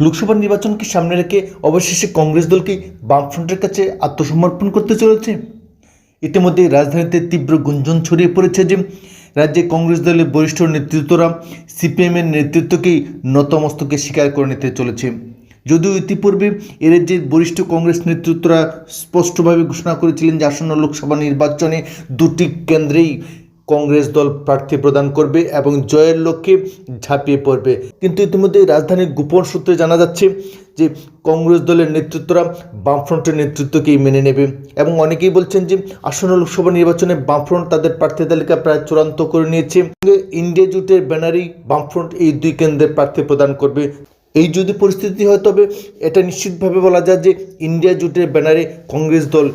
লোকসভা নির্বাচনকে সামনে রেখে অবশেষে কংগ্রেস দলকে বামফ্রন্টের কাছে আত্মসমর্পণ করতে চলেছে? ইতিমধ্যে রাজধানীতে তীব্র গুঞ্জন ছড়িয়ে পড়েছে যে রাজ্যে কংগ্রেস দলের বরিষ্ঠ নেতৃত্বরা সিপিএমের নেতৃত্বকেই নতমস্তকে স্বীকার করে নিতে চলেছে। যদিও ইতিপূর্বে এ রাজ্যের বরিষ্ঠ কংগ্রেস নেতৃত্বরা স্পষ্টভাবে ঘোষণা করেছিলেন যে আসন্ন লোকসভা নির্বাচনে দুটি কেন্দ্রেই কংগ্রেস দল প্রার্থী প্রদান করবে এবং জয়ের লক্ষ্যে ঝাঁপিয়ে পড়বে। কিন্তু ইতিমধ্যে রাজধানীর গোপন সূত্রে জানা যাচ্ছে যে কংগ্রেস দলের নেতৃত্বরা বামফ্রন্টের নেতৃত্বকেই মেনে নেবে এবং অনেকেই বলছেন যে আসন্ন লোকসভা নির্বাচনে বামফ্রন্ট তাদের প্রার্থী তালিকা প্রায় চূড়ান্ত করে নিয়েছে। ইন্ডিয়া জোটের ব্যানারেই বামফ্রন্ট এই দুই কেন্দ্রের প্রার্থী প্রদান করবে। এই যদি পরিস্থিতি হয় তবে এটা নিশ্চিতভাবে বলা যায় যে ইন্ডিয়া জোটের ব্যানারে কংগ্রেস দল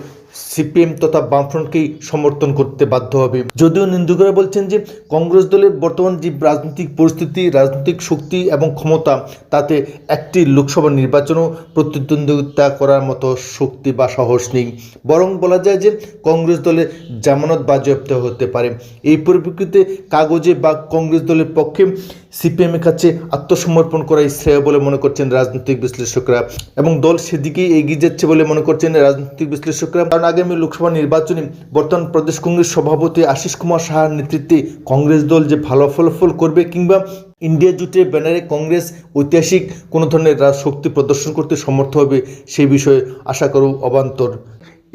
সিপিএম তথা বামফ্রন্টকেই সমর্থন করতে বাধ্য হবে। যদিও নিন্দুকরা বলছেন যে কংগ্রেস দলের বর্তমান যে রাজনৈতিক পরিস্থিতি, রাজনৈতিক শক্তি এবং ক্ষমতা, তাতে একটি লোকসভা নির্বাচনও প্রতিদ্বন্দ্বিতা করার মতো শক্তি বা সাহস নেই। বরং বলা যায় যে কংগ্রেস দলের জামানত বাজেয়াপ্ত হতে পারে। এই পরিপ্রেক্ষিতে কাগজে বা কংগ্রেস দলের পক্ষে সিপিএমের কাছে আত্মসমর্পণ করাই শ্রেয় বলে মনে করছেন রাজনৈতিক বিশ্লেষকরা। এবং দল সেদিকেই এগিয়ে যাচ্ছে বলে মনে করছেন রাজনৈতিক বিশ্লেষকরা। কারণ আগামী লোকসভা নির্বাচনে বর্তমান প্রদেশ কংগ্রেস সভাপতি আশিস কুমার সাহার নেতৃত্বে কংগ্রেস দল যে ভালো ফলাফল করবে কিংবা ইন্ডিয়া জুটে ব্যানারে কংগ্রেস ঐতিহাসিক কোনো ধরনের শক্তি প্রদর্শন করতে সমর্থ হবে সেই বিষয়ে আশা করব অবান্তর।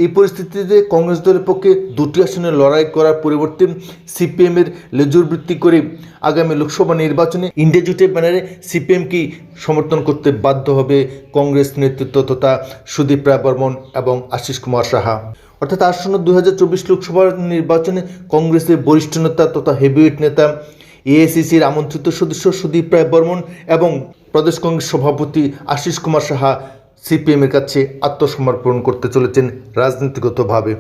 এই পরিস্থিতিতে কংগ্রেস দলের পক্ষে দুটি আসনে লড়াই করার পরিবর্তে সিপিএমের লেজুর বৃত্তি করে আগামী লোকসভা নির্বাচনে ইন্ডিয়া জোটের ব্যানারে সিপিএমকেই সমর্থন করতে বাধ্য হবে কংগ্রেস নেতৃত্ব তথা সুদীপ রায় বর্মন এবং আশিস কুমার সাহা। অর্থাৎ আসন্ন দু হাজার চব্বিশ লোকসভা নির্বাচনে কংগ্রেসের বরিষ্ঠ নেতা তথা হেভিওয়েট নেতা, এআইসিসির আমন্ত্রিত সদস্য সুদীপ রায় বর্মন এবং প্রদেশ কংগ্রেস সভাপতি আশিস কুমার সাহা সিপিএমের কাছে আত্মসমর্পণ করতে চলেছেন রাজনীতিগতভাবে।